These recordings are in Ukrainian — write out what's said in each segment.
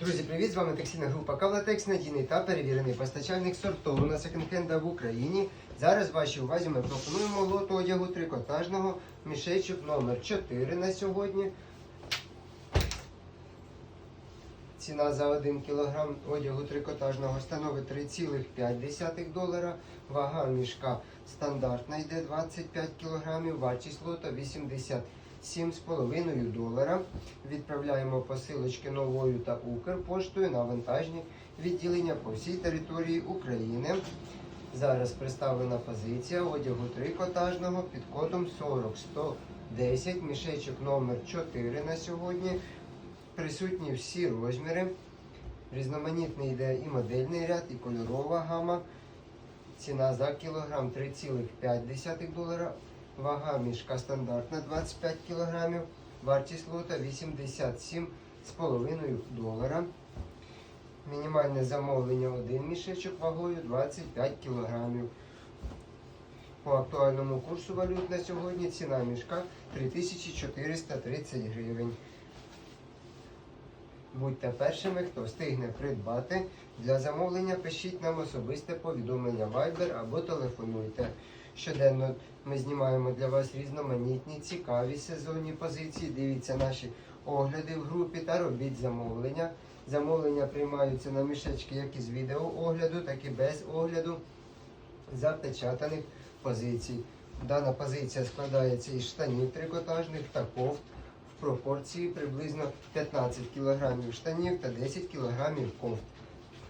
Друзі, привіт! З вами текстильна група Кавлатекс, надійний та перевірений постачальник сортову на секонд-хенда в Україні. Зараз вашій увазі ми пропонуємо лот одягу трикотажного мішечок номер 4 на сьогодні. Ціна за 1 кг одягу трикотажного становить 3,5 долара. Вага мішка стандартна йде 25 кг, вартість лота 87,5 долара. Відправляємо посилочки новою та Укрпоштою на вантажні відділення по всій території України. Зараз представлена позиція одягу трикотажного під кодом 40110, мішечок номер 4 на сьогодні. Присутні всі розміри. Різноманітний йде і модельний ряд, і кольорова гама. Ціна за кілограм 3,5 долара. Вага мішка стандартна 25 кг. Вартість лота 87,5 долара. Мінімальне замовлення один мішечок вагою 25 кг. По актуальному курсу валют на сьогодні ціна мішка 3430 гривень. Будьте першими, хто встигне придбати. Для замовлення пишіть нам особисте повідомлення Viber або телефонуйте. Щоденно ми знімаємо для вас різноманітні, цікаві сезонні позиції. Дивіться наші огляди в групі та робіть замовлення. Замовлення приймаються на мішечки як із відеоогляду, так і без огляду запечатаних позицій. Дана позиція складається із штанів трикотажних та кофт в пропорції приблизно 15 кг штанів та 10 кг кофт.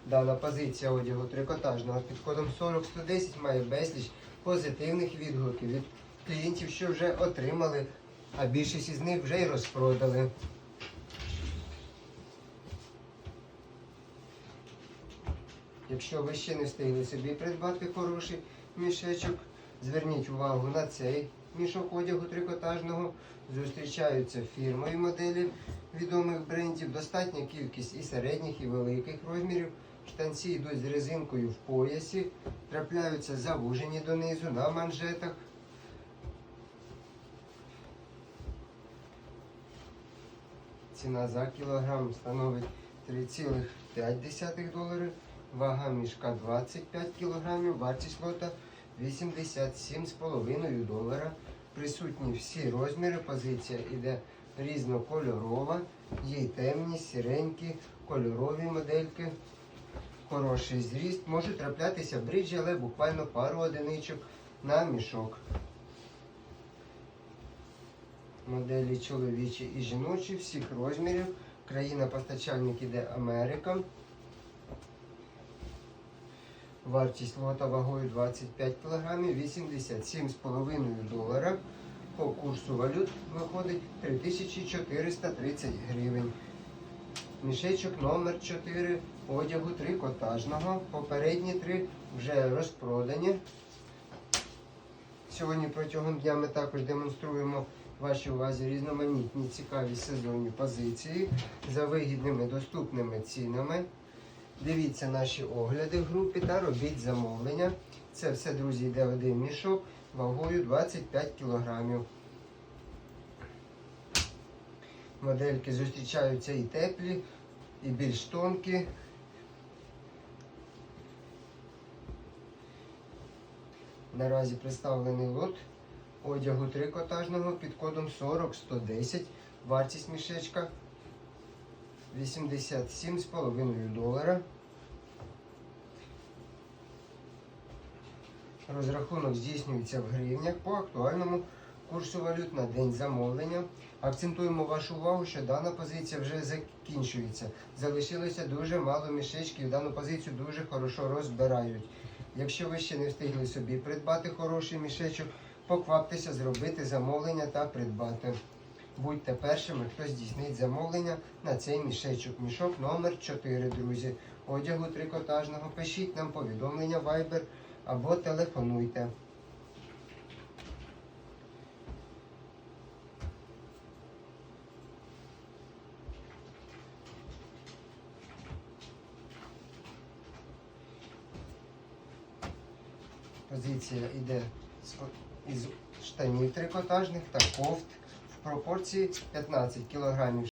Дана позиція одягу трикотажного під кодом 40110 має безліч позитивних відгуків від клієнтів, що вже отримали, а більшість із них вже й розпродали. Якщо ви ще не встигли собі придбати хороший мішечок, зверніть увагу на цей мішок одягу трикотажного. Зустрічаються фірмові моделі відомих брендів, достатня кількість і середніх, і великих розмірів. Штанці йдуть з резинкою в поясі, трапляються завужені донизу на манжетах. Ціна за кілограм становить 3,5 долари. Вага мішка 25 кг, вартість лота 87,5 долара. Присутні всі розміри. Позиція іде різнокольорова. Є темні, сіренькі, кольорові модельки. Хороший зріст. Може траплятися бриджі, але буквально пару одиничок на мішок. Моделі чоловічі і жіночі всіх розмірів. Країна-постачальник іде Америка. Вартість лота вагою 25 кг, 87,5 долара. По курсу валют виходить 3430 гривень. Мішечок номер 4 одягу трикотажного. Попередні три вже розпродані. Сьогодні протягом дня ми також демонструємо вашій увазі різноманітні цікаві сезонні позиції за вигідними доступними цінами. Дивіться наші огляди в групі та робіть замовлення. Це все, друзі, йде один мішок вагою 25 кг. Модельки зустрічаються і теплі, і більш тонкі. Наразі представлений лот одягу трикотажного під кодом 40110. Вартість мішечка 87,5 долара. Розрахунок здійснюється в гривнях по актуальному курсу валют на день замовлення. Акцентуємо вашу увагу, що дана позиція вже закінчується. Залишилося дуже мало мішечків. Дану позицію дуже хорошо розбирають. Якщо ви ще не встигли собі придбати хороший мішечок, покваптеся зробити замовлення та придбати. Будьте першими, хто здійснить замовлення на цей мішечок. Мішок номер 4, друзі. Одягу трикотажного. Пишіть нам повідомлення Viber або телефонуйте. Позиція йде із штанів трикотажних та кофт в пропорції 15 кг